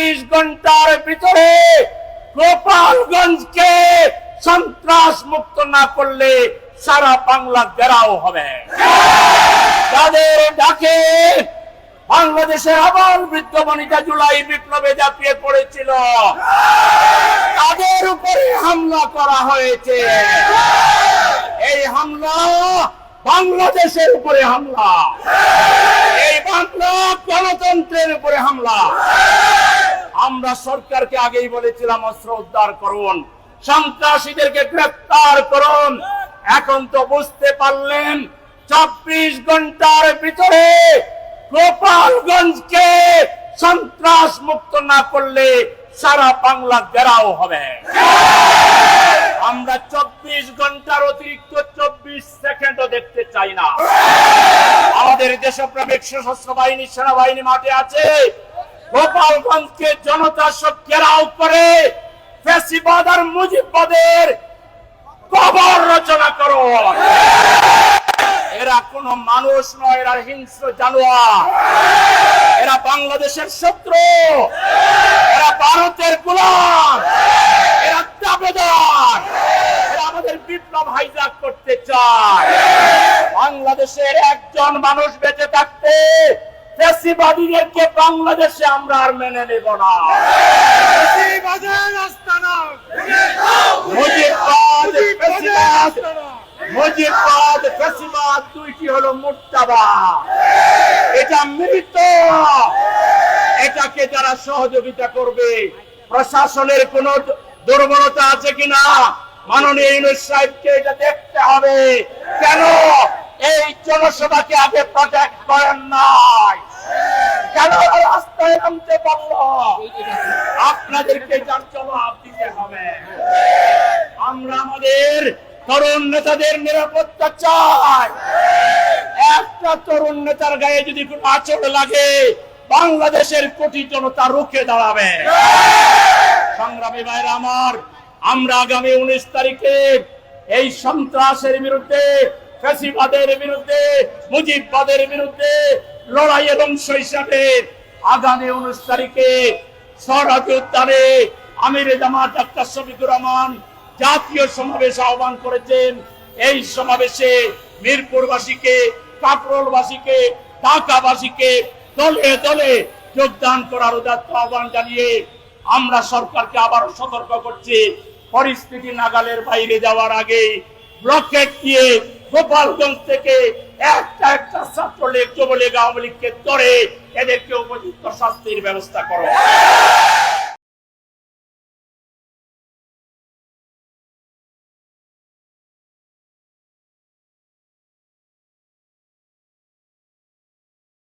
চব্বিশ ঘণ্টার ভিতরে গোপালগঞ্জকে সন্ত্রাস মুক্ত না করলে সারা বাংলা গেরাও হবে। যাদের ডাকে বাংলাদেশের আবার বৃদ্ধ বনিতা জুলাই বিপ্লবে ঝাঁপিয়ে পড়েছিল, তাদের উপরে হামলা করা হয়েছে। এই হামলা বাংলাদেশের উপরে হামলা। এই বাংলা গণতন্ত্রের উপরে হামলা। আমরা সরকারকে আগেই বলেছিলাম, অস্ত্র উদ্ধার করুন। সন্ত্রাসীদেরকে গ্রেফতার করুন। এখন তো বুঝতে পারলেন, চব্বিশ ঘণ্টার ভিতরে গোপালগঞ্জকে সন্ত্রাস মুক্ত না করলে সারা বাংলা গেরাও হবে। আমরা চব্বিশ ঘণ্টার অতিরিক্ত চব্বিশ সেকেন্ডও দেখতে চাই না। আমাদের দেশপ্রেমিক সশস্ত্র বাহিনী সেনাবাহিনী মাঠে আছে। গোপালগঞ্জকে জনতা সব ঘেরাও করে ফেসিবাদ আর মুজিববাদের কবর রচনা করো। এরা কোন মানুষ নয়, এরা হিংস্র জানোয়ার। এরা বাংলাদেশের শত্রু। এরা ভারতের গোলাম। এরা দাবেদার। এরা আমাদের বিপ্লব হাইজাক করতে চায়। বাংলাদেশের একজন মানুষ বেঁচে থাকতে ফ্যাসিবাদীদেরকে বাংলাদেশে আমরা আর মেনে নেব না। ফ্যাসিবাদ দুইটি হলো মুর্তাবা এটা মৃত এটাকে যারা সহযোগিতা করবে প্রশাসনের কোন দুর্বলতা আছে কিনা? মাননীয় ইউনুস সাহেবকে এটা দেখতে হবে। কেন? এই জনসভাকে আগে প্রটেক্ট করেন নাই। কেন রাস্তায় নামতে পারল? আপনাদেরকে যার জবাব দিতে হবে। আমরা আমাদের তরুণ নেতাদের নিরাপত্তা চাই। একটা তরুণ নেতার গায়ে যদি কোনো আচর লাগে, বাংলাদেশের কোটি জনতা রুখে দাঁড়াবে। সংগ্রামী ভাইরা আমার, আমরা আগামী উনিশ তারিখে এই সন্ত্রাসের বিরুদ্ধে ফ্যাসিবাদের বিরুদ্ধে, মুজিববাদের বিরুদ্ধে লড়াইয়ের অংশ হিসাবে আগামী উনিশ তারিখে সরাজ উদ্যানে আমির জামাত ডাক্তার শফিকুর রহমান জাতীয় সমাবেশ আহ্বান করেছেন। এই সমাবেশে মিরপুরবাসীকে কাকরোলবাসীকে ঢাকাবাসীকে দলে দলে যোগদান করার উদাত্ত আহ্বান জানিয়ে আমরা সরকারকে আবারও সতর্ক করছি। পরিস্থিতি নাগালের বাইরে যাওয়ার আগে ব্লকেট দিয়ে গোপালগঞ্জ থেকে একটা একটা ছাত্রলীগ যুবলীগ আওয়ামী লীগকে ধরে এদেরকে উপযুক্ত শাস্তির ব্যবস্থা করো।